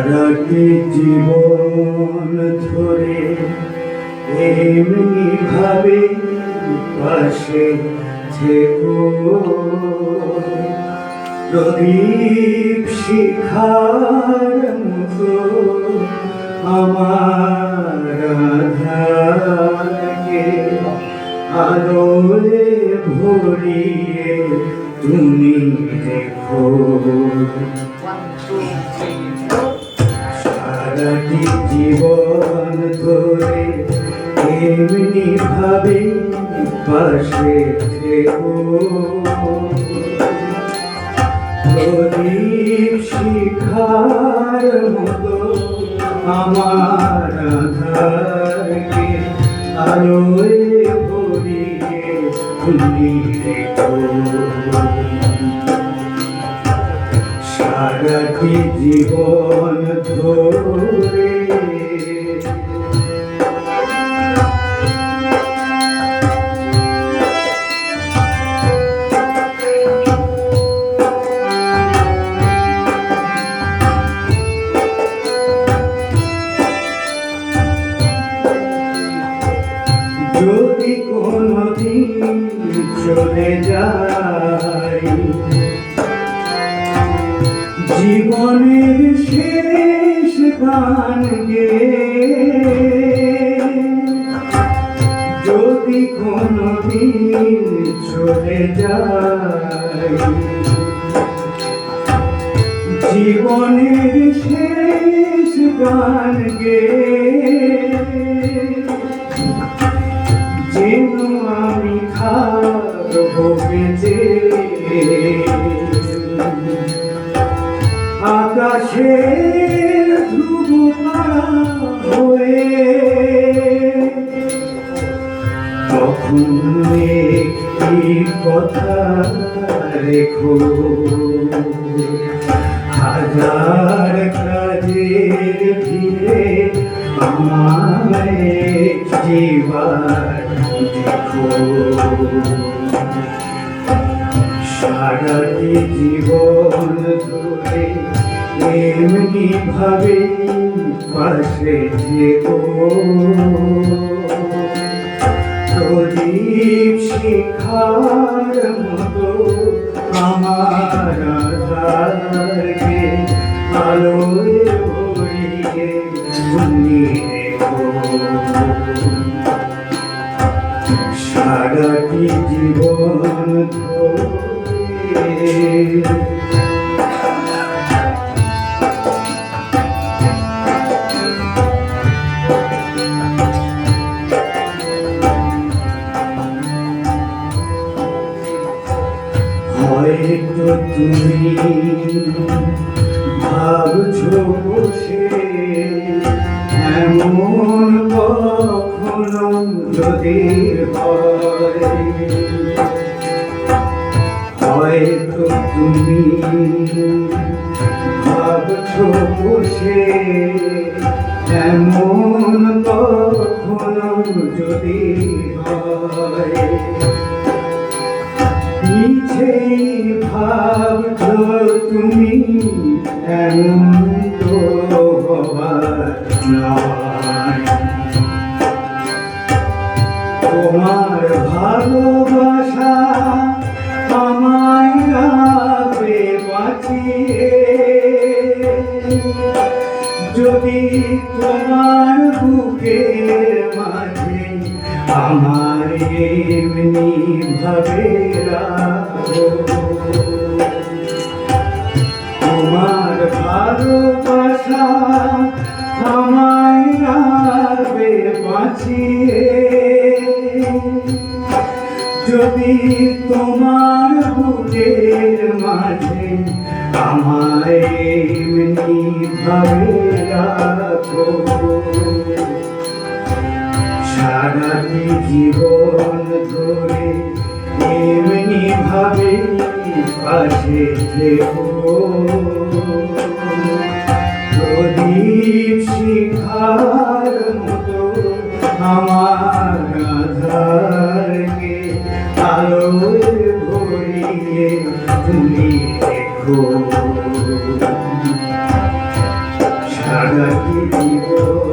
সারাটি জীবন ধরে এমনি ভাবে পাশে থেকো। প্রদীপ শিখার মতো আমার আধারকে আলোরে ভরিয়ে তুমি দেখো। সারাটি জীবন ধরে এমনি ভাবে পাশে প্রদীপ শিখার মতো আমার আধারকে সারাটি জীবন ধরে। যদি কোনদিন চলে যাই জীবনের গান গে যদি কোনদিন চলে যাই, জীবনের শেষ গান গে যেন আমি থাকব বেঁচে। আকাশের তখন একটি কথা রেখো? হাজার কাজের ভিড়ে আমায় জীবার দেখো। সারাটি জীবন ধরে এমনি ভাবে পাশে থেকো। প্রদীপ শিখার মতো আমার আধারকে আলোয় ভরিয়ে সারাটি জীবন ধরে হয়তো তুমি, ভাবছ বসে এমন কখনো যদি হয়তো তুমি ভাবছ বসে এমন কখনো যদি হয় মিছে ভাবছ তুমি এমন তো তোমার ভালোবাসা আমায় রাখবে বাঁচিয়ে যদি তোমার বুকের মাঝে আমার এমনি ভাবে তোমার ভালোবাসা আমায় বাঁচিয়ে। যদি তোমার বুকের মাঝে আমায় এমনি ভাবে জীবন ধরে এমনি ভাবে পাশে প্রদীপ শিখার মতো আমার আধারকে আলোয় ভরিয়ে তুমি সারাটি জীবন।